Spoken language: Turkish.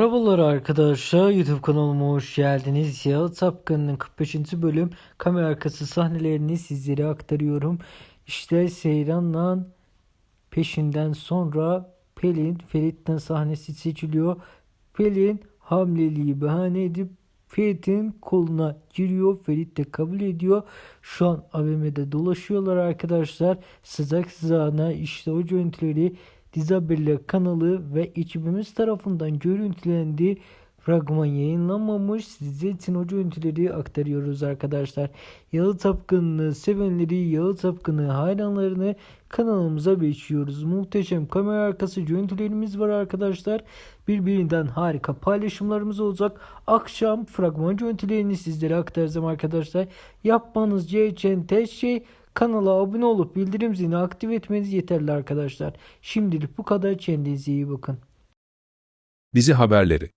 Merhabalar arkadaşlar YouTube kanalıma hoş geldiniz. Yağız Sapkın'ın 45. bölüm kamera arkası sahnelerini sizlere aktarıyorum. İşte Seyran'la peşinden sonra Pelin Ferit'ten sahnesi seçiliyor. Pelin hamleliği bahane edip Ferit'in koluna giriyor. Ferit de kabul ediyor. Şu an AVM'de dolaşıyorlar arkadaşlar. Sızak sızağına işte o görüntüleri Dizabella kanalı ve ekibimiz tarafından görüntülendi. Fragman yayınlanmamış. Size için o görüntüleri aktarıyoruz arkadaşlar. Yalı Tapkın'ı sevenleri, Yalı Tapkın'ı hayranlarını kanalımıza bekliyoruz. Muhteşem kamera arkası görüntülerimiz var arkadaşlar. Birbirinden harika paylaşımlarımız olacak. Akşam fragman görüntülerini sizlere aktaracağım arkadaşlar. Yapmanız gereken tek şey Kanala abone olup bildirim zilini aktif etmeniz yeterli arkadaşlar. Şimdilik bu kadar. Kendinize iyi bakın. Dizi haberleri